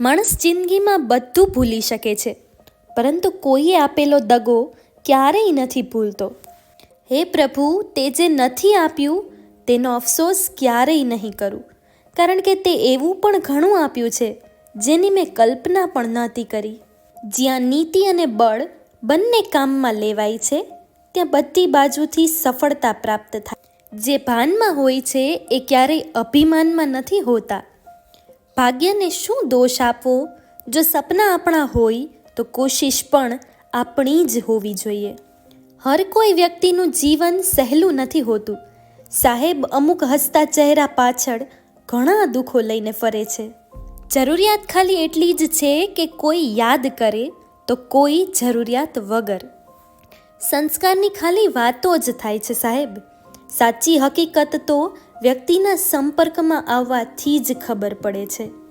માણસ જિંદગીમાં બધું ભૂલી શકે છે, પરંતુ કોઈએ આપેલો દગો ક્યારેય નથી ભૂલતો. હે પ્રભુ, તે જે નથી આપ્યું, તેનો અફસોસ ક્યારેય નહીં કરું. કારણ કે તે એવું પણ ઘણું આપ્યું છે, જેની મેં કલ્પના પણ નહોતી કરી. જ્યાં નીતિ અને બળ બંને કામમાં લેવાય છે, ત્યાં બધી બાજુથી સફળતા પ્રાપ્ત થાય. જે ભાનમાં હોય છે, એ ક્યારેય અભિમાનમાં નથી હોતા. ભાગ્યને શું દોષ આપવો? જો સપના આપણા હોય, તો કોશિશ પણ આપણી જ હોવી જોઈએ. હર કોઈ વ્યક્તિનું જીવન સહેલું નથી હોતું. સાહેબ અમુક હસતા ચહેરા પાછળ ઘણા દુઃખો લઈને ફરે છે. જરૂરિયાત ખાલી એટલી જ છે કે કોઈ યાદ કરે તો કોઈ જરૂરિયાત વગર. સંસ્કારની ખાલી વાતો જ થાય છે સાહેબ. સાચી હકીકત તો વ્યક્તિના સંપર્કમાં આવવાથી જ ખબર પડે છે.